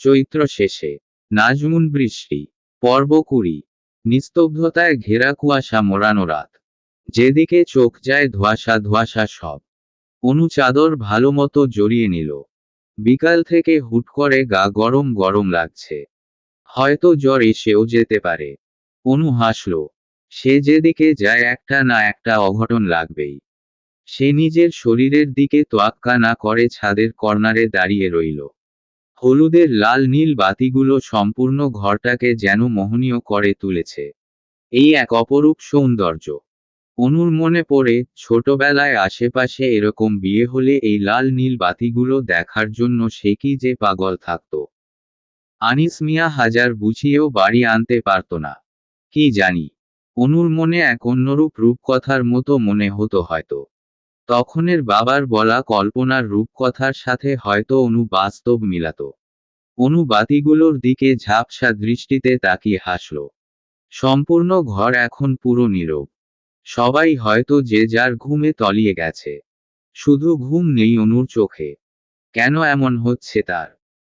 চৈত্র শেষে। নাজমুন বৃষ্টি। পর্ব কুড়ি। নিস্তব্ধতায় ঘেরা কুয়াশা মোড়ানো রাত। যেদিকে চোখ যায় ধোয়াশা ধোয়াশা সব। অনু চাদর ভালো মতো জড়িয়ে নিল। বিকাল থেকে হুট করে গা গরম গরম লাগছে। হয়তো জ্বর এসেও যেতে পারে। অনু হাসল। সে যেদিকে যায় একটা না একটা অঘটন লাগবেই। সে নিজের শরীরের দিকে তোয়াক্কা না করে ছাদের কর্নারে দাঁড়িয়ে রইল। হলুদের লাল নীল বাতিগুলো সম্পূর্ণ ঘরটাকে যেন মোহনীয় করে তুলেছে। এই এক অপরূপ সৌন্দর্য। অনুর মনে পড়ে, ছোটবেলায় আশেপাশে এরকম বিয়ে হলে এই লাল নীল বাতিগুলো দেখার জন্য সে কি যে পাগল থাকত। আনিস মিয়া হাজার বুঝিয়েও বাড়ি আনতে পারত না। কি জানি। অনুর মনে এক অন্যরূপ রূপকথার মতো মনে হতো হয়তো। তখনের বাবার বলা কল্পনার রূপকথার সাথে হয়তো অনু বাস্তব মিলাত। অনু বাতিগুলোর দিকে ঝাপসা দৃষ্টিতে তাকিয়ে হাসল। সম্পূর্ণ ঘর এখন পুরো নীরব। সবাই হয়তো যে যার ঘুমে তলিয়ে গেছে। শুধু ঘুম নেই অনুর চোখে। কেন এমন হচ্ছে তার?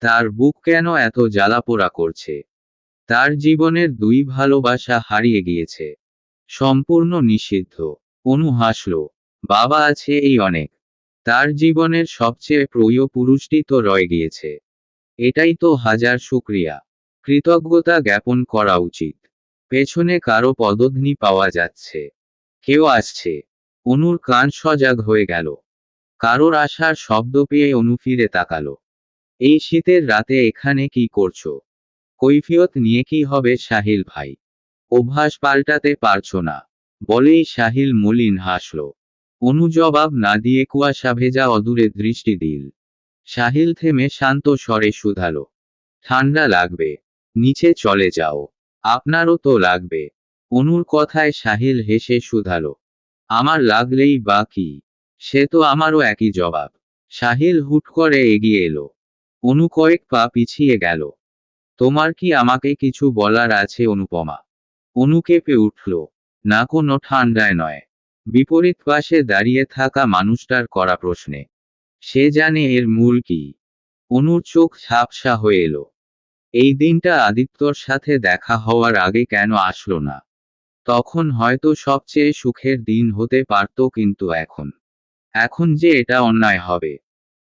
তার বুক কেন এত জ্বালাপোড়া করছে? তার জীবনের দুই ভালোবাসা হারিয়ে গিয়েছে। সম্পূর্ণ নিষিদ্ধ। অনু হাসল। বাবা আছে এই অনেক। তার জীবনের সবচেয়ে প্রিয় পুরুষটি তো রয়ে গিয়েছে। এটাই তো হাজার শুক্রিয়া। কৃতজ্ঞতা জ্ঞাপন করা উচিত। পেছনে কারও পদধ্বনি পাওয়া যাচ্ছে। কেউ আসছে। অনুর কান সজাগ হয়ে গেল। কারোর আসার শব্দ পেয়ে অনু ফিরে তাকালো। এই শীতের রাতে এখানে কি করছ? কৈফিয়ত নিয়ে কি হবে সাহিল ভাই? অভ্যাস পাল্টাতে পারছ না। বলেই সাহিল মলিন হাসল। অনু জবাব না দিয়ে কুয়াশা ভেজা অদূরে দৃষ্টি দিল। সাহিল থেমে শান্ত স্বরে শুধালো, ঠান্ডা লাগবে, নিচে চলে যাও, আপনারও তো লাগবে। অনুর কথায় সাহিল হেসে শুধালো, আমার লাগলেই বা কি? সে তো আমারও একই জবাব। সাহিল হুট করে এগিয়ে এলো, অনু কয়েক পা পিছিয়ে গেল, তোমার কি আমাকে কিছু বলার আছে অনুপমা? অনু কেঁপে উঠল, না কোনো ঠান্ডায় নয়। বিপরীত পাশে দাঁড়িয়ে থাকা মানুষটার করা প্রশ্নে। সে জানে এর মূল কি। অনুর চোখ ঝাপসা হয়ে এলো। এই দিনটা আদিত্যর সাথে দেখা হওয়ার আগে কেন আসলো না? তখন হয়তো সবচেয়ে সুখের দিন হতে পারত কিন্তু এখন। এখন যে এটা অন্যায় হবে।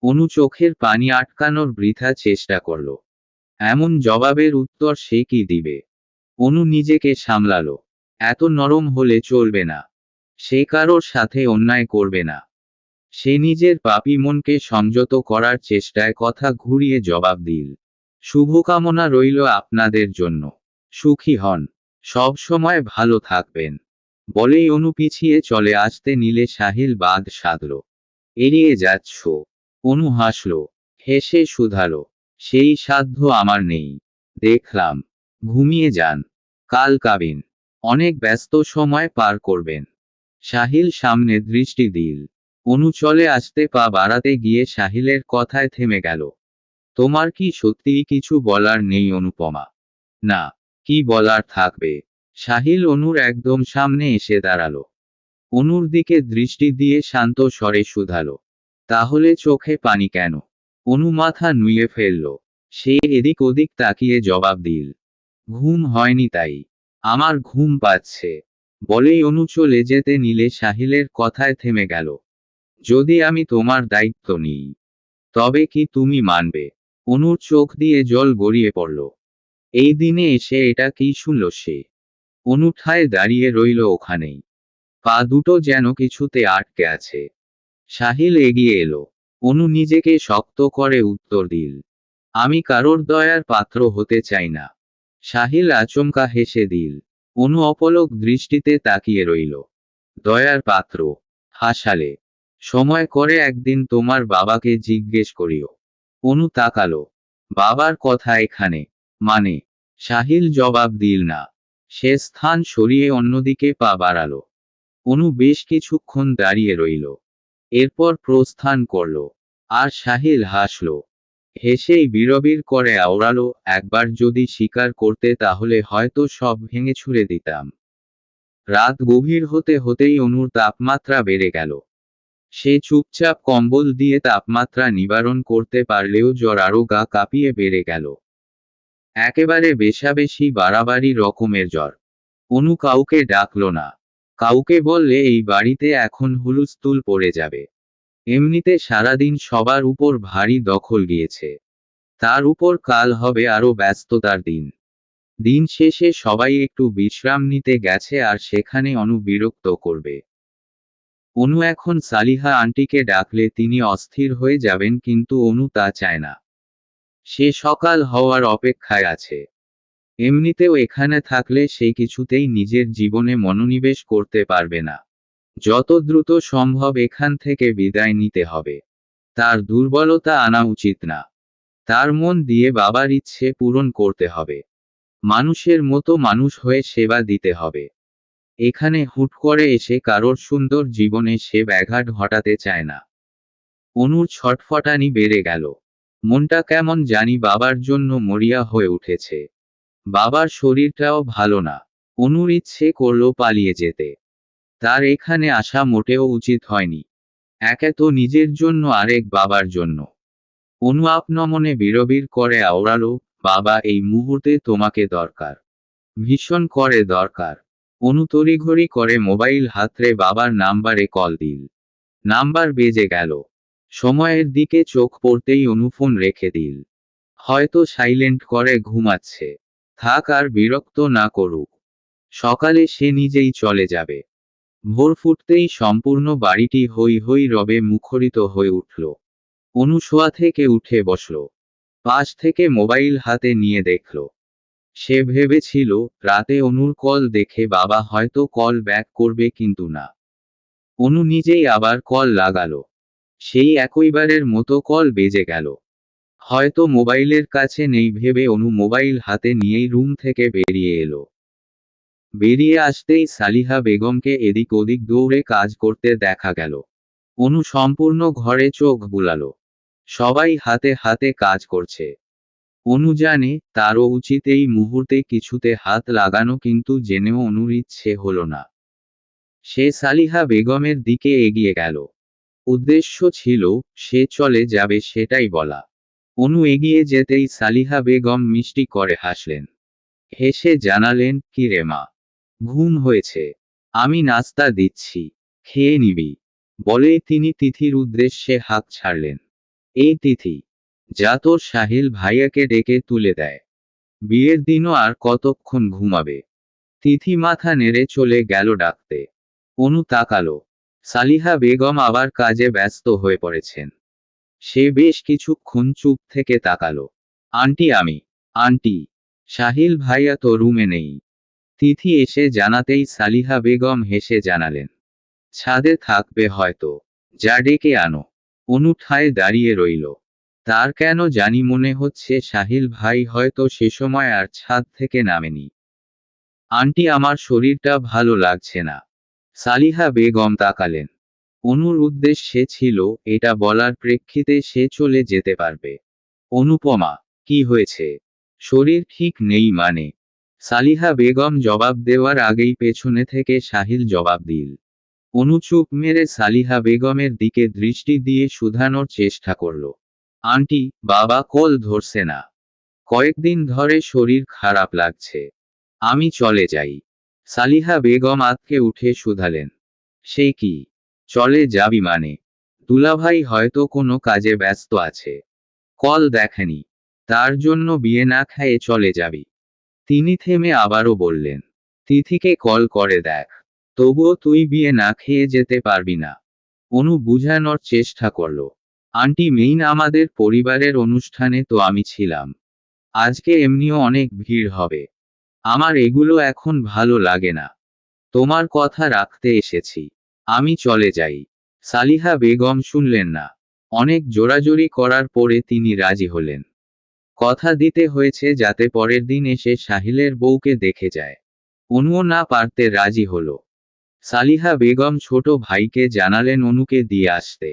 অনু চোখের পানি আটকানোর বৃথা চেষ্টা করল। এমন জবাবের উত্তর সে কি দিবে? অনু নিজেকে সামলালো। এত নরম হলে চলবে না। সে কারোর সাথে অন্যায় করবে না। সে নিজের পাপি মনকে সংযত করার চেষ্টায় কথা ঘুরিয়ে জবাব দিল। শুভকামনা রইল আপনাদের জন্য। সুখী হন। সব সময় ভালো থাকবেন। বলেই অনু পিছিয়ে চলে আসতে নিলে সাহিল বাদ সাধল। এড়িয়ে যাচ্ছ। অনু হাসল। হেসে শুধালো। সেই সাধ্য আমার নেই। দেখলাম। ঘুমিয়ে যান। কাল কাবিন। অনেক ব্যস্ত সময় পার করবেন। সাহিল সামনে দৃষ্টি দিল। অনু চলে আসতে পা বাড়াতে গিয়ে সাহিলের কথায় থেমে গেল। তোমার কি সত্যিই কিছু বলার নেই অনুপমা? না, কি বলার থাকবে? সাহিল অনুর একদম সামনে এসে দাঁড়াল। অনুর দিকে দৃষ্টি দিয়ে শান্ত স্বরে শুধালো। তাহলে চোখে পানি কেন? অনু মাথা নুয়ে ফেলল। সে এদিক ওদিক তাকিয়ে জবাব দিল। ঘুম হয়নি তাই। আমার ঘুম পাচ্ছে। বলেই অনু চলে যেতে নিলে সাহিলের কথায় থেমে গেল। যদি আমি তোমার দায়িত্ব নিই, তবে কি তুমি মানবে? অনুর চোখ দিয়ে জল গড়িয়ে পড়ল। এই দিনে এসে এটা কি শুনল সে? অনুঠায় দাঁড়িয়ে রইল ওখানেই। পা দুটো যেন কিছুতে আটকে আছে। সাহিল এগিয়ে এলো। অনু নিজেকে শক্ত করে উত্তর দিল, আমি কারোর দয়ার পাত্র হতে চাই না। সাহিল আচমকা হেসে দিল অনু অপলক দৃষ্টিতে তাকিয়ে রইল। দয়ার পাত্র, হাসালে। সময় করে একদিন তোমার বাবাকে জিজ্ঞেস করিও। অনু তাকালো। বাবার কথা এখানে। মানে সাহিল জবাব দিল না। সে স্থান সরিয়ে অন্যদিকে পা বাড়ালো। অনু বেশ কিছুক্ষণ দাঁড়িয়ে রইল। এরপর প্রস্থান করল। আর সাহিল হাসল। হেসেই বিরবির করে আওড়ালো, একবার যদি স্বীকার করতে তাহলে হয়তো সব ভেঙে ছুড়ে দিতাম। রাত গভীর হতে হতেই অনুর তাপমাত্রা বেড়ে গেল। সে চুপচাপ কম্বল দিয়ে তাপমাত্রা নিবারণ করতে পারলেও জ্বর আরও গা কাঁপিয়ে বেড়ে গেল। একেবারে বেশাবেশি বাড়াবাড়ি রকমের জ্বর। অনু কাউকে ডাকল না। কাউকে বললে, এই বাড়িতে এখন হুলুস্থুল পড়ে যাবে। এমনিতে সারাদিন সবার উপর ভারী দখল গিয়েছে। তার উপর কাল হবে আরও ব্যস্ততার দিন। দিন শেষে সবাই একটু বিশ্রাম নিতে গেছে আর সেখানে অনু বিরক্ত করবে। অনু এখন সালিহা আন্টিকে ডাকলে তিনি অস্থির হয়ে যাবেন কিন্তু অনু তা চায় না। সে সকাল হওয়ার অপেক্ষায় আছে। এমনিতেও এখানে থাকলে সে কিছুতেই নিজের জীবনে মনোনিবেশ করতে পারবে না। যত দ্রুত সম্ভব এখান থেকে বিদায় নিতে হবে। তার দুর্বলতা আনা উচিত না। তার মন দিয়ে বাবার ইচ্ছে পূরণ করতে হবে। মানুষের মতো মানুষ হয়ে সেবা দিতে হবে। এখানে হুট করে এসে কারোর সুন্দর জীবনে সে ব্যাঘাট ঘটাতে চায় না। অনুর ছটফটানি বেড়ে গেল। মনটা কেমন জানি বাবার জন্য মরিয়া হয়ে উঠেছে। বাবার শরীরটাও ভালো না। অনুর ইচ্ছে করল পালিয়ে যেতে। তার এখানে আসা মোটেও উচিত হয়নি। একে তো নিজের জন্য আরেক বাবার জন্য। অনু আপনমনে বিরবির করে আওড়ালো, বাবা, এই মুহূর্তে তোমাকে দরকার। ভীষণ করে দরকার। অনু তড়িঘড়ি করে মোবাইল হাতরে বাবার নাম্বারে কল দিল। নাম্বার বেজে গেল। সময়ের দিকে চোখ পড়তেই অনু ফোন রেখে দিল। হয়তো সাইলেন্ট করে ঘুমাচ্ছে। থাক আর বিরক্ত না করুক। সকালে সে নিজেই চলে যাবে। ভোর ফুটতেই সম্পূর্ণ বাড়িটি হই হই রবে মুখরিত হয়ে উঠল। অনুশোয়া থেকে উঠে বসল। পাশ থেকে মোবাইল হাতে নিয়ে দেখল। সে ভেবেছিল, রাতে অনুর কল দেখে বাবা হয়তো কল ব্যাক করবে কিন্তু না। অনু নিজেই আবার কল লাগালো। সেই একইবারের মতো কল বেজে গেল। হয়তো মোবাইলের কাছে নেই ভেবে অনু মোবাইল হাতে নিয়েই রুম থেকে বেরিয়ে এলো। বেরিয়ে আসতেই সালিহা বেগমকে এদিক ওদিক দৌড়ে কাজ করতে দেখা গেল। অনু সম্পূর্ণ ঘরে চোখ বুলালো। সবাই হাতে হাতে কাজ করছে। অনু জানে তারও উচিত এই মুহূর্তে কিছুতে হাত লাগানো কিন্তু জেনেও অনুর ইচ্ছে হল না। সে সালিহা বেগমের দিকে এগিয়ে গেল। উদ্দেশ্য ছিল, সে চলে যাবে সেটাই বলা। অনু এগিয়ে যেতেই সালিহা বেগম মিষ্টি করে হাসলেন। হেসে জানালেন, কি রে মা ঘুম হয়েছে। আমি নাস্তা দিচ্ছি, খেয়ে নিবি। বলে তিনি তিথির উদ্দেশ্যে হাত ছাড়লেন। এই তিথি, যা তোর সাহিল ভাইয়াকে ডেকে তুলে দেয়। বিয়ের দিনও আর কতক্ষণ ঘুমাবে? তিথি মাথা নেড়ে চলে গেল ডাকতে। অনু তাকালো। সালিহা বেগম আবার কাজে ব্যস্ত হয়ে পড়েছেন। সে বেশ কিছুক্ষণ চুপ থেকে তাকালো। আন্টি আমি, আন্টি, সাহিল ভাইয়া তো রুমে নেই। তিথি এসে জানাতেই সালিহা বেগম হেসে জানালেন, ছাদে থাকবে হয়তো, যা ডেকে আনো। অনুঠায় দাঁড়িয়ে রইল। তার কেন জানি মনে হচ্ছে সাহিল ভাই হয়তো সে সময় আর ছাদ থেকে নামেনি। আন্টি, আমার শরীরটা ভালো লাগছে না। সালিহা বেগম তাকালেন। অনুর উদ্দেশ্যে ছিল, এটা বলার প্রেক্ষিতে সে চলে যেতে পারবে। অনুপমা, কি হয়েছে? শরীর ঠিক নেই মানে সালিহা বেগম জবাব দেওয়ার আগেই পেছনে থেকে সাহিল জবাব দিল। অনু চুপ মেরে সালিহা বেগমের দিকে দৃষ্টি দিয়ে শুধানোর চেষ্টা করল। আন্টি, বাবা কল ধরছে না। কয়েকদিন ধরে শরীর খারাপ লাগছে। আমি চলে যাই। সালিহা বেগম আতকে উঠে শুধালেন। সে কি? চলে যাবি মানে? দুলাভাই হয়তো কোনো কাজে ব্যস্ত আছে। কল দেখেনি। তার জন্য বিয়ে না খায়ে চলে যাবি। তিনি থেমে আবারও বললেন, তিথিকে কল করে দেখ, তবুও তুই বিয়ে না খেয়ে যেতে পারবি না। অনু বুঝানোর চেষ্টা করল, আন্টি মেইন আমাদের পরিবারের অনুষ্ঠানে তো আমি ছিলাম। আজকে এমনিও অনেক ভিড় হবে। আমার এগুলো এখন ভালো লাগে না। তোমার কথা রাখতে এসেছি। আমি চলে যাই। সালিহা বেগম শুনলেন না। অনেক জোরাজোরি করার পরে তিনি রাজি হলেন। কথা দিতে হয়েছে যাতে পরের দিন এসে সাহিলের বউকে দেখে যায়। অনুও না পারতে রাজি হল। সালিহা বেগম ছোট ভাইকে জানালেন অনুকে দিয়ে আসতে।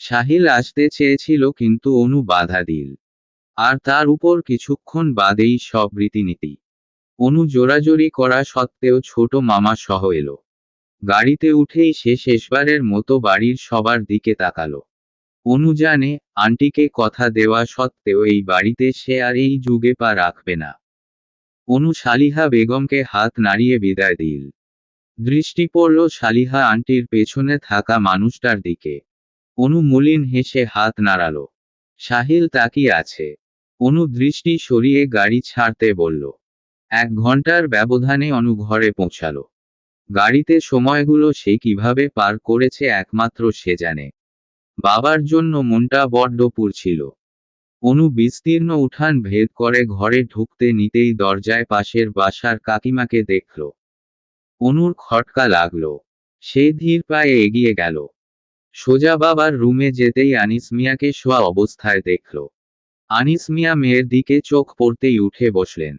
সাহিল আসতে চেয়েছিল কিন্তু অনু বাধা দিল। আর তার উপর কিছুক্ষণ বাদেই সব রীতিনীতি। অনু জোরাজোরি করা সত্ত্বেও ছোট মামা সহ এলো। গাড়িতে উঠেই সে শেষবারের মতো বাড়ির সবার দিকে তাকালো। অনু জানে আন্টিকে কথা দেওয়া সত্ত্বেও এই বাড়িতে সে আর এই যুগে পা রাখবে না। অনু শালিহা বেগমকে হাত নাড়িয়ে বিদায় দিল। দৃষ্টি পড়ল শালিহা আন্টির পেছনে থাকা মানুষটার দিকে। অনু মলিন হেসে হাত নাড়াল। সাহিল তাকিয়ে আছে। অনু দৃষ্টি সরিয়ে গাড়ি ছাড়তে বলল। এক ঘণ্টার ব্যবধানে অনু ঘরে পৌঁছালো। গাড়িতে সময়গুলো সে কীভাবে পার করেছে একমাত্র সে জানে। বাবার জন্য মনটা বড্ড পুড়ছিল অনু বিস্তীর্ণ উঠান ভেদ করে ঘরে ঢুকতে নিতেই দরজায় পাশের বাসার কাকিমাকে দেখল। অনুর খটকা লাগল। সে ধীর পায়ে এগিয়ে গেল। সোজা বাবার রুমে যেতেই আনিস মিয়াকে শোয়া অবস্থায় দেখল। আনিস মিয়া মেয়ের দিকে চোখ পড়তেই উঠে বসলেন।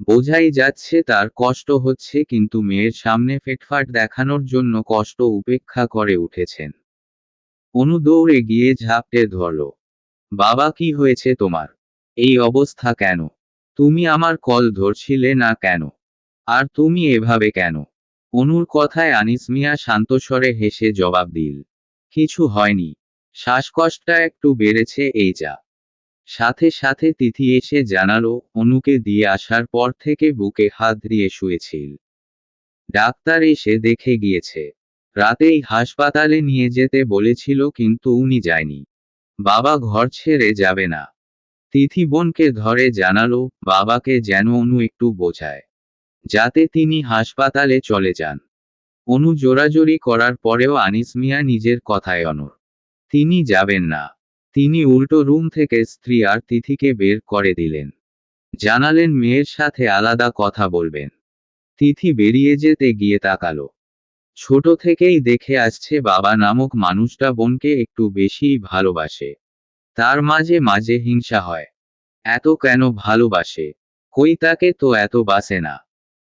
বোঝাই যাচ্ছে তার কষ্ট হচ্ছে কিন্তু মেয়ের সামনে ফেটফাট দেখানোর জন্য কষ্ট উপেক্ষা করে উঠেছেন। অনু দৌড়ে গিয়ে ঝাপটে ধরল। বাবা, কি হয়েছে তোমার? এই অবস্থা কেন? তুমি আমার কল ধরছিলে না কেন? আর তুমি এভাবে কেন? অনুর কথায় আনিস মিয়া শান্তস্বরে হেসে জবাব দিল, কিছু হয়নি। শ্বাসকষ্টটা একটু বেড়েছে, এই যা। সাথে সাথে তিথি এসে জানালো, অনুকে দিয়ে আসার পর থেকে বুকে হাত দিয়ে শুয়েছিল। ডাক্তার এসে দেখে গিয়েছে। রাতেই হাসপাতালে নিয়ে যেতে বলেছিল কিন্তু উনি যায়নি। বাবা ঘর ছেড়ে যাবে না। তিথি বোনকে ধরে জানালো, বাবাকে যেন অনু একটু বোঝায়। যাতে তিনি হাসপাতালে চলে যান। অনু জোরাজোরি করার পরেও আনিস মিয়া নিজের কথায় অনর তিনি যাবেন না। তিনি উল্টো রুম থেকে স্ত্রী আর তিথিকে বের করে দিলেন। জানালেন মেয়ের সাথে আলাদা কথা বলবেন। তিথি বেরিয়ে যেতে গিয়ে তাকালো। ছোট থেকেই দেখে আসছে বাবা নামক মানুষটা বোনকে একটু বেশিই ভালোবাসে। তার মাঝে মাঝে হিংসা হয়। এত কেন ভালোবাসে? কই তাকে তো এত বাসে না?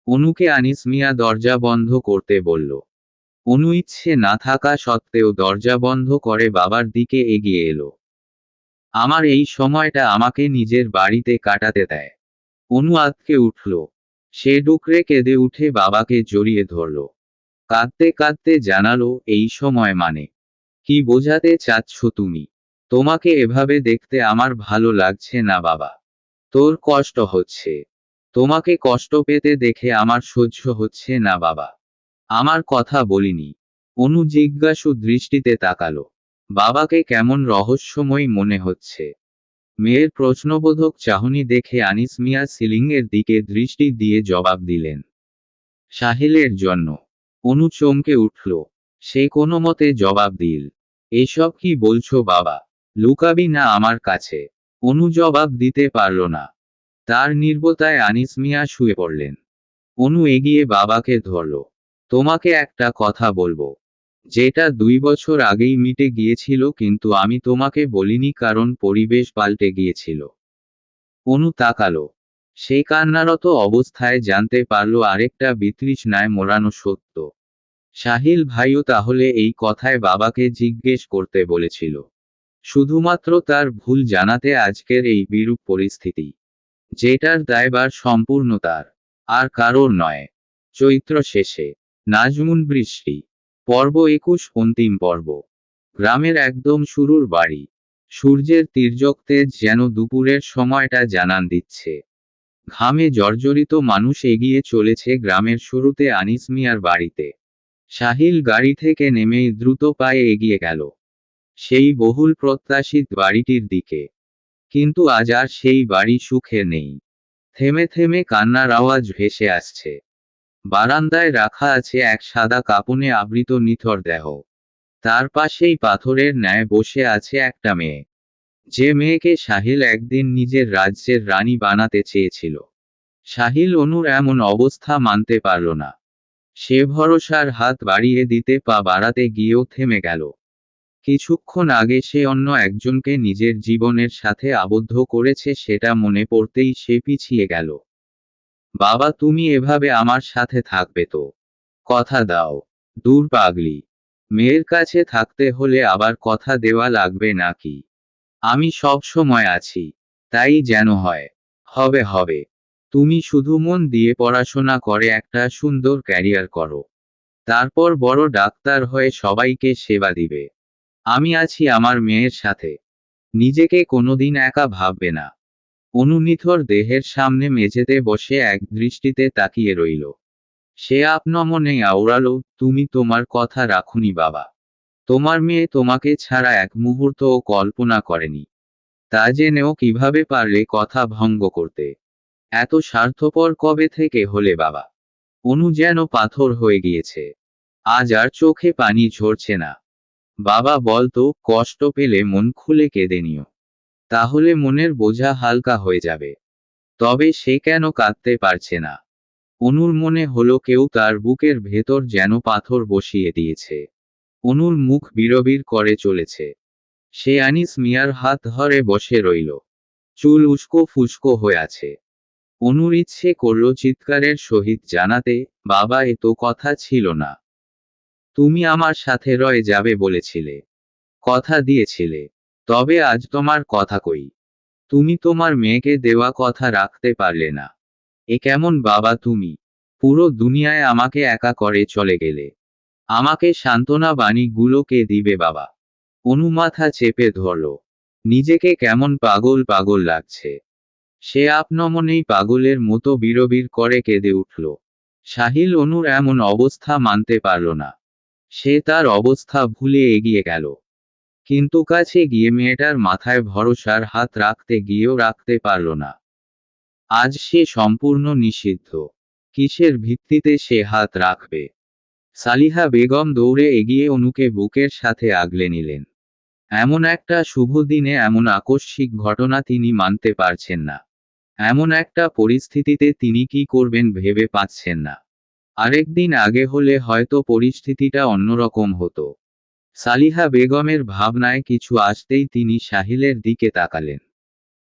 অনুকে আনিস মিয়া দরজা বন্ধ করতে বলল। অনু ইচ্ছে না থাকা সত্ত্বেও দরজা বন্ধ করে বাবার দিকে এগিয়ে এলো। আমার এই সময়টা আমাকে নিজের বাড়িতে কাটাতে দেয়। অনু আতকে উঠল। সে ডুকরে কেঁদে উঠে বাবাকে জড়িয়ে ধরল। কাঁদতে কাঁদতে জানালো, এই সময় মানে। কি বোঝাতে চাচ্ছ তুমি? তোমাকে এভাবে দেখতে আমার ভালো লাগছে না বাবা। তোর কষ্ট হচ্ছে। তোমাকে কষ্ট পেতে দেখে আমার সহ্য হচ্ছে না বাবা। আমার কথা বলিনি। অনু জিজ্ঞাসু দৃষ্টিতে তাকালো। বাবাকে কেমন রহস্যময় মনে হচ্ছে। মেয়ের প্রশ্নবোধক চাহনি দেখে আনিস মিয়া সিলিংয়ের দিকে দৃষ্টি দিয়ে জবাব দিলেন, সাহিলের জন্য। অনু চমকে উঠল। সে কোনো মতে জবাব দিল, এসব কি বলছো বাবা? লুকাবি না আমার কাছে। অনু জবাব দিতে পারল না। তার নির্বতায় আনিস মিয়া শুয়ে পড়লেন। অনু এগিয়ে বাবাকে ধরল, তোমাকে একটা কথা বলব। যেটা দুই বছর আগেই মিটে গিয়েছিল কিন্তু আমি তোমাকে বলিনি কারণ পরিবেশ পাল্টে গিয়েছিল। অনু তাকালো সে কান্নারত অবস্থায় জানতে পারল আরেকটা বিতৃষ্ণায় মোড়ানো সত্য। সাহিল ভাইও তাহলে এই কথায় বাবাকে জিজ্ঞেস করতে বলেছিল। শুধুমাত্র তার ভুল জানাতে আজকের এই বিরূপ পরিস্থিতি। যেটার দায়বার সম্পূর্ণ তার, আর কারোর নয়। চৈত্র শেষে, নাজমুন বৃষ্টি, পর্ব একুশ অন্তিম পর্ব। গ্রামের একদম শুরুর বাড়ি। সূর্যের তির্যক তেজ যেন দুপুরের সময়টা জানান দিচ্ছে। ঘামে জর্জরিত মানুষ এগিয়ে চলেছে গ্রামের শুরুতে আনিস মিয়ার বাড়িতে। সাহিল গাড়ি থেকে নেমেই দ্রুত পায়ে এগিয়ে গেল। সেই বহুল প্রত্যাশিত বাড়িটির দিকে। কিন্তু আজ আর সেই বাড়ি সুখে নেই। থেমে থেমে কান্নার আওয়াজ ভেসে আসছে। বারান্দায় রাখা আছে এক সাদা কাপনে আবৃত নিথর দেহ। তার পাশেই পাথরের ন্যায় বসে আছে একটা মেয়ে। যে মেয়েকে সাহিল একদিন নিজের রাজ্যের রানী বানাতে চেয়েছিল। সাহিল অনুর এমন অবস্থা মানতে পারল না। সে ভরসার হাত বাড়িয়ে দিতে পা বাড়াতে গিয়েও থেমে গেল। কিছুক্ষণ আগে সে অন্য একজনকে নিজের জীবনের সাথে আবদ্ধ করেছে সেটা মনে পড়তেই সে পিছিয়ে গেল। বাবা, তুমি এভাবে আমার সাথে থাকবে তো? কথা দাও, দূর পাগলি। মেয়ের কাছে থাকতে হলে আবার কথা দেওয়া লাগবে নাকি? আমি সব সময় আছি, তাই যেন হয়। হবে হবে। তুমি শুধু মন দিয়ে পড়াশোনা করে একটা সুন্দর ক্যারিয়ার করো। তারপর বড় ডাক্তার হয়ে সবাইকে সেবা দিবে। আমি আছি আমার মেয়ের সাথে। নিজেকে কোনোদিন একা ভাববে না। অনুনিথর দেহের সামনে মেঝেতে বসে এক দৃষ্টিতে তাকিয়ে রইল। সে আপনমনে আওড়ালো, তুমি তোমার কথা রাখুনি বাবা। তোমার মেয়ে তোমাকে ছাড়া এক মুহূর্তও কল্পনা করেনি। তা জেনেও কীভাবে পারলে কথা ভঙ্গ করতে? এত স্বার্থপর কবে থেকে হলে বাবা? অনু যেন পাথর হয়ে গিয়েছে। আজ আর চোখে পানি ঝরছে না। বাবা বলতো কষ্ট পেলে মন খুলে কেঁদে নিও। তাহলে মনের বোঝা হালকা হয়ে যাবে। তবে সে কেন কাঁদতে পারছে না? অনুর মনে হলো কেউ তার বুকের ভেতর যেন পাথর বসিয়ে দিয়েছে। অনুর মুখ বিরবির করে চলেছে। সে আনিস মিয়ার হাত ধরে বসে রইল। চুল উস্কো ফুস্কো হয়ে আছে। অনুর ইচ্ছে করল চিৎকারের সহিত জানাতে, বাবা, এ তো কথা ছিল না। তুমি আমার সাথে রয়ে যাবে বলেছিলে। কথা দিয়েছিলে। তবে আজ তোমার কথা কই। তুমি তোমার মেয়েকে দেওয়া কথা রাখতে পারলে না। এ কেমন বাবা তুমি। পুরো দুনিয়ায় আমাকে একা করে চলে গেলে। আমাকে সান্ত্বনা বাণীগুলো কে দিবে বাবা? অনু মাথা চেপে ধরল। নিজেকে কেমন পাগল পাগল লাগছে। সে আপনমনেই পাগলের মতো বিরবির করে কেঁদে উঠল। সাহিল অনুর এমন অবস্থা মানতে পারল না। সে তার অবস্থা ভুলে এগিয়ে গেল। কিন্তু কাছে গিয়ে মেয়েটার মাথায় ভরসার হাত রাখতে গিয়েও রাখতে পারল না। আজ সে সম্পূর্ণ নিষিদ্ধ। কিসের ভিত্তিতে সে হাত রাখবে? সালিহা বেগম দৌড়ে এগিয়ে অনুকে বুকের সাথে আগলে নিলেন। এমন একটা শুভ দিনে এমন আকস্মিক ঘটনা তিনি মানতে পারছেন না। এমন একটা পরিস্থিতিতে তিনি কি করবেন ভেবে পাচ্ছেন না। আরেকদিন আগে হলে হয়তো পরিস্থিতিটা অন্যরকম হতো। সালিহা বেগমের ভাবনায় কিছু আসতেই তিনি সাহিলের দিকে তাকালেন।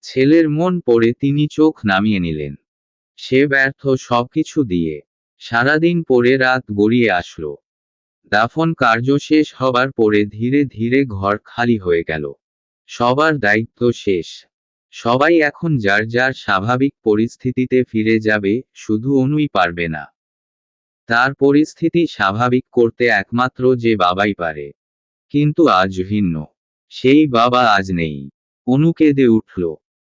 ছেলের মন পড়ে তিনি চোখ নামিয়ে নিলেন। সে ব্যর্থ সবকিছু দিয়ে সারাদিন পরে রাত গড়িয়ে আসলো। দাফন কার্য শেষ হবার পরে ধীরে ধীরে ঘর খালি হয়ে গেল। সবার দায়িত্ব শেষ। সবাই এখন যার যার স্বাভাবিক পরিস্থিতিতে ফিরে যাবে, শুধু অনুই পারবে না। তার পরিস্থিতি স্বাভাবিক করতে একমাত্র যে বাবাই পারে। কিন্তু আজ ভিন্ন। সেই বাবা আজ নেই। অনু কেঁদে উঠল।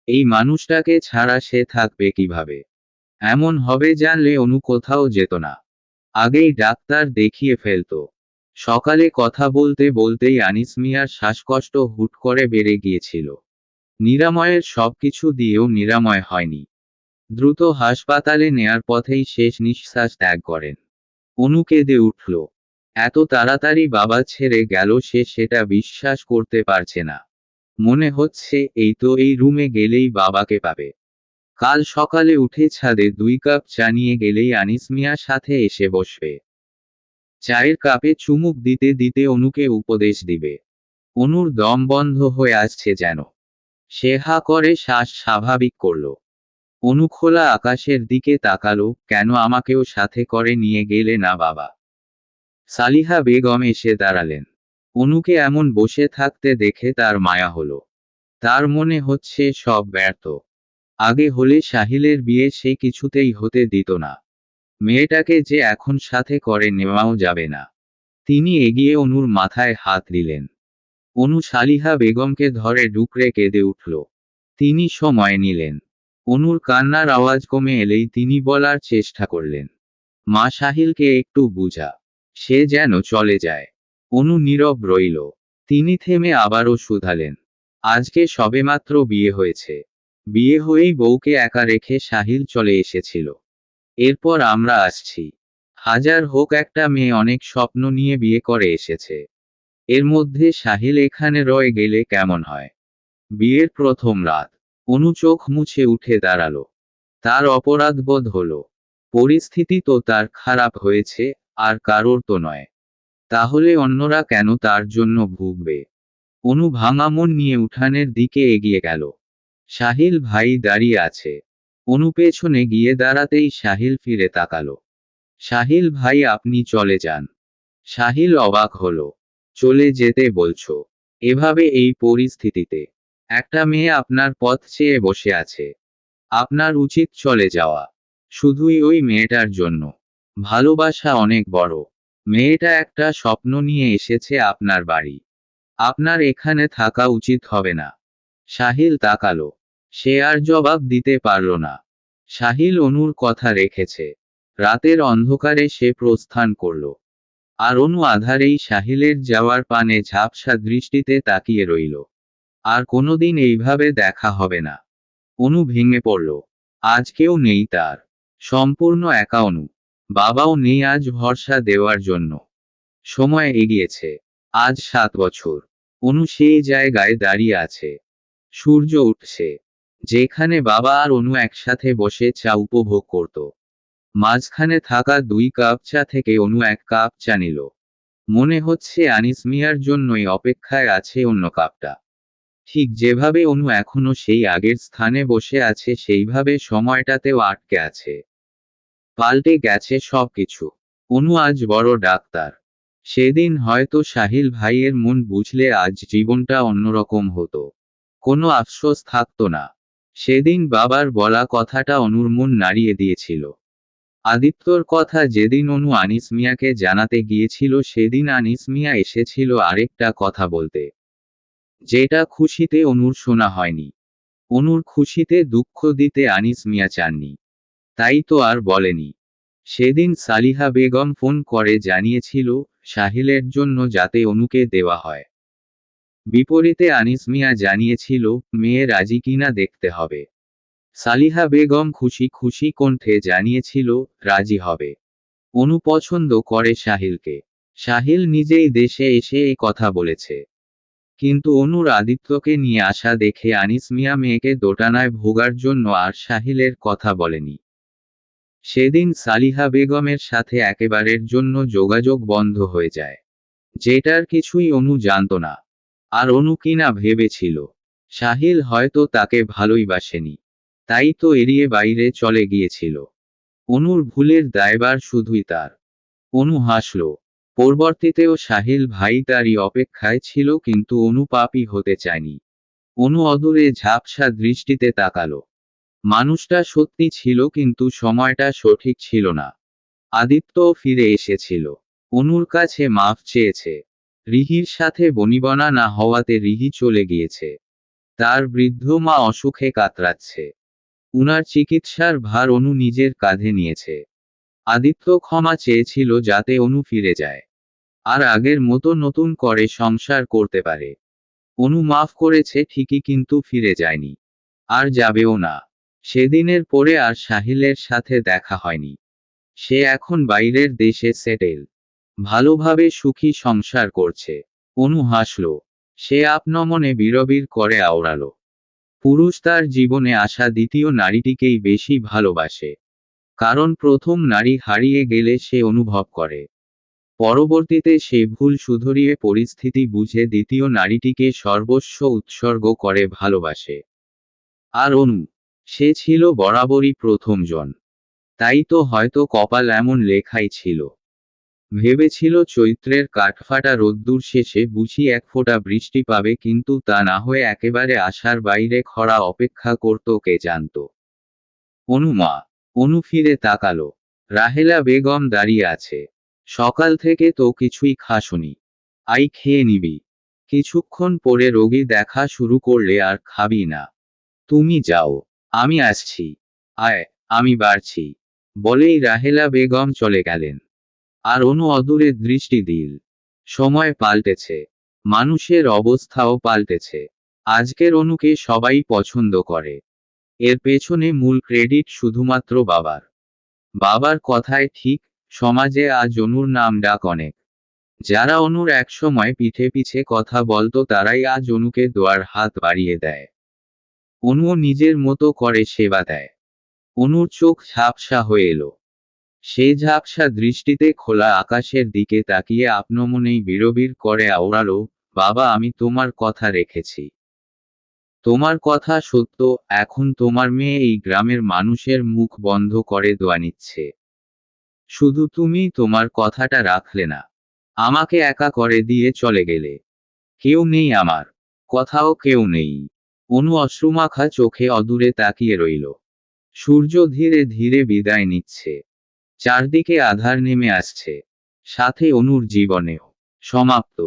এই মানুষটাকে ছাড়া সে থাকবে কীভাবে? এমন হবে জানলে অনু কোথাও যেত না। আগেই ডাক্তার দেখিয়ে ফেলত। সকালে কথা বলতে বলতেই আনিস মিয়ার শ্বাসকষ্ট হুট করে বেড়ে গিয়েছিল। নিরাময়ের সবকিছু দিয়েও নিরাময় হয়নি। দ্রুত হাসপাতালে নেয়ার পথেই শেষ নিঃশ্বাস ত্যাগ করেন। অনু কেঁদে উঠল। এত তাড়াতাড়ি বাবা ছেড়ে গেল সে সেটা বিশ্বাস করতে পারছে না। মনে হচ্ছে এই তো এই রুমে গেলেই বাবাকে পাবে। কাল সকালে উঠে ছাদে দুই কাপ চা নিয়ে গেলেই আনিস মিয়ার সাথে এসে বসবে। চায়ের কাপে চুমুক দিতে দিতে অনুকে উপদেশ দিবে। অনুর দম বন্ধ হয়ে আসছে যেন। সে হা করে শ্বাস স্বাভাবিক করল। অনু খোলা আকাশের দিকে তাকালো, কেন আমাকেও সাথে করে নিয়ে গেলে না বাবা? সালিহা বেগম এসে দাঁড়ালেন। অনুকে এমন বসে থাকতে দেখে তার মায়া হলো। তার মনে হচ্ছে সব ব্যর্থ। আগে হলে সাহিলের বিয়ে সে কিছুতেই হতে দিত না। মেয়েটাকে যে এখন সাথে করে নেওয়াও যাবে না। তিনি এগিয়ে অনুর মাথায় হাত দিলেন। অনু সালিহা বেগমকে ধরে ডুকরে কেঁদে উঠল। তিনি সময় নিলেন। অনুর কান্নার আওয়াজ কমে এলেই তিনি বলার চেষ্টা করলেন। মা সাহিলকে একটু বুঝা। সে যেন চলে যায়। অনু নীরব রইল। তিনি থেমে আবারও শুধালেন। আজকে সবেমাত্র বিয়ে হয়েছে। বিয়ে হয়েই বউকে একা রেখে সাহিল চলে এসেছিল। এরপর আমরা আসছি। হাজার হোক একটা মেয়ে অনেক স্বপ্ন নিয়ে বিয়ে করে এসেছে। এর মধ্যে সাহিল এখানে রয়ে গেলে কেমন হয়? বিয়ের প্রথম রাত, অনু চোখ মুছে উঠে দাঁড়াল। তার অপরাধবোধ হলো, পরিস্থিতি তো তার খারাপ হয়েছে, আর কারোর তো নয়। তাহলে অন্যরা কেন তার জন্য ভুগবে? অনু ভাঙা মন নিয়ে উঠানের দিকে এগিয়ে গেল। সাহিল ভাই দাঁড়িয়ে আছে। অনু পেছনে গিয়ে দাঁড়াতেই সাহিল ফিরে তাকালো। সাহিল ভাই, আপনি চলে যান। সাহিল অবাক হলো। চলে যেতে বলছো। এভাবে এই পরিস্থিতিতে। একটা মেয়ে আপনার পথ চেয়ে বসে আছে। আপনার উচিত চলে যাওয়া। শুধুই ওই মেয়েটার জন্য। ভালোবাসা অনেক বড়। মেয়েটা একটা স্বপ্ন নিয়ে এসেছে আপনার বাড়ি। আপনার এখানে থাকা উচিত হবে না। সাহিল তাকালো। সে আর জবাব দিতে পারল না। সাহিল অনুর কথা রেখেছে। রাতের অন্ধকারে সে প্রস্থান করল। আর অনু আধারেই সাহিলের যাওয়ার পানে ঝাপসা দৃষ্টিতে তাকিয়ে রইল। আর কোনোদিন এইভাবে দেখা হবে না। অনু ভেঙে পড়ল। আজ কেউ নেই তার। সম্পূর্ণ একা অনু। বাবাও নেই আজ ভরসা দেওয়ার জন্য। সময় এগিয়েছে। আজ সাত বছর। অনু সেই জায়গায় দাঁড়িয়ে আছে। সূর্য উঠছে। যেখানে বাবা আর অনু একসাথে বসে চা উপভোগ করত। মাঝখানে থাকা দুই কাপ চা থেকে অনু এক কাপ চা নিল। মনে হচ্ছে আনিস মিয়ার জন্যই অপেক্ষায় আছে অন্য কাপটা। ঠিক যেভাবে অনু এখনও সেই আগের স্থানে বসে আছে, সেইভাবে সময়টাতেও আটকে আছে। পাল্টে গেছে সবকিছু। অনু আজ বড় ডাক্তার। সেদিন হয়তো সাহিল ভাইয়ের মন বুঝলে আজ জীবনটা অন্যরকম হতো। কোনো আফসোস থাকতো না। সেদিন বাবার বলা কথাটা অনুর মন নাড়িয়ে দিয়েছিল। আদিত্যর কথা যেদিন অনু আনিস মিয়াকে জানাতে গিয়েছিল, সেদিন আনিস মিয়া এসেছিল আরেকটা কথা বলতে। যেটা খুশিতে অনুর শোনা হয়নি। অনুর খুশিতে দুঃখ দিতে আনিস মিয়া চাননি। তাই তো আর বলেনি। সেদিন সালিহা বেগম ফোন করে জানিয়েছিল, সাহিলের জন্য যাতে অনুকে দেওয়া হয়। বিপরীতে আনিস মিয়া জানিয়েছিল, মেয়ে রাজি কিনা দেখতে হবে। সালিহা বেগম খুশি খুশি কণ্ঠে জানিয়েছিল, রাজি হবে। অনু পছন্দ করে সাহিলকে সাহিল নিজেই দেশে এসে এই কথা বলেছে। কিন্তু অনুর আদিত্যকে নিয়ে আসা দেখে আনিস মিয়া মেয়েকে দোটানায় ভোগার জন্য আর সাহিলের কথা বলেনি। সেদিন সালিহা বেগমের সাথে একেবারের জন্য যোগাযোগ বন্ধ হয়ে যায়। যেটার কিছুই অনু জানত না। আর অনু কিনা ভেবেছিল? সাহিল হয়তো তাকে ভালোই বাসেনি। তাই তো এড়িয়ে বাইরে চলে গিয়েছিল। অনুর ভুলের দায়বার শুধুই তার। অনু হাসল। পরবর্তীতেও সাহিল ভাই তারই অপেক্ষায় ছিল কিন্তু অনু পাপি হতে চায়নি। অনু অদূরে ঝাপসা দৃষ্টিতে তাকালো। মানুষটা সত্যি ছিল কিন্তু সময়টা সঠিক ছিল না। আদিত্যও ফিরে এসেছিল। অনুর কাছে মাফ চেয়েছে। রিহির সাথে বনিবনা না হওয়াতে রিহি চলে গিয়েছে। তার বৃদ্ধ মা অসুখে কাতরাচ্ছে। উনার চিকিৎসার ভার অনু নিজের কাঁধে নিয়েছে। আদিত্য ক্ষমা চেয়েছিল যাতে অনু ফিরে যায়। আর আগের মতো নতুন করে সংসার করতে পারে। অনু মাফ করেছে ঠিকই কিন্তু ফিরে যায়নি। আর যাবেও না। সেদিনের পরে আর সাহিলের সাথে দেখা হয়নি। সে এখন বাইরের দেশে সেটেল। ভালোভাবে সুখী সংসার করছে। অনু হাসল। সে আপনমনে বিরবির করে আওড়ালো। পুরুষ তার জীবনে আসা দ্বিতীয় নারীটিকেই বেশি ভালোবাসে। কারণ প্রথম নারী হারিয়ে গেলে সে অনুভব করে। পরবর্তীতে সে ভুল শুধরিয়ে পরিস্থিতি বুঝে দ্বিতীয় নারীটিকে সর্বস্ব উৎসর্গ করে ভালোবাসে। আর অনু, সে ছিল বরাবরই প্রথমজন। তাই তো হয়তো কপাল এমন লেখাই ছিল। ভেবেছিল চৈত্রের কাঠফাটা রোদ্দুর শেষে বুঝি এক ফোঁটা বৃষ্টি পাবে কিন্তু তা না হয়ে একেবারে আশার বাইরে খরা অপেক্ষা করত কে জানত। অনুমা অনু ফিরে তাকালো। রাহেলা বেগম দাঁড়িয়ে আছে। সকাল থেকে তো কিছুই খাসনি। আই খেয়ে নিবি। কিছুক্ষণ পরে রোগী দেখা শুরু করলে আর খাবি না। তুমি যাও। আমি আসছি। আয়, আমি বাড়ছি। বলেই রাহেলা বেগম চলে গেলেন। আর অনু অদূরে দৃষ্টি দিল। সময় পাল্টেছে। মানুষের অবস্থাও পাল্টেছে। আজকের অনুকে সবাই পছন্দ করে। এর পেছনে মূল ক্রেডিট শুধুমাত্র বাবার। বাবার কথায় ঠিক, সমাজে আজ অনুর নাম ডাক অনেক। যারা অনুর একসময় পিঠে পিছে কথা বলতো তারাই আজ অনুকে দোয়ার হাত বাড়িয়ে দেয়। অনুও নিজের মতো করে সেবা দেয়। অনুর চোখ ঝাপসা হয়ে এলো। সে ঝাপসা দৃষ্টিতে খোলা আকাশের দিকে তাকিয়ে আপনমনেই বিড়বির করে আওড়ালো, বাবা, আমি তোমার কথা রেখেছি। তোমার কথা সত্য, এখন তোমার মেয়ে এই গ্রামের মানুষের মুখ বন্ধ করে দোয়া নিচ্ছে। শুধু তুমি তোমার কথাটা রাখলে না, আমাকে একা করে দিয়ে চলে গেলে। কেউ নেই আমার, কথাও কেউ নেই অনু অশ্রুমাখা চোখে অদূরে তাকিয়ে রইল। সূর্য ধীরে ধীরে বিদায় নিচ্ছে। চারদিকে আধার নেমে আসছে। সাথে অনুর জীবনেও। সমাপ্ত।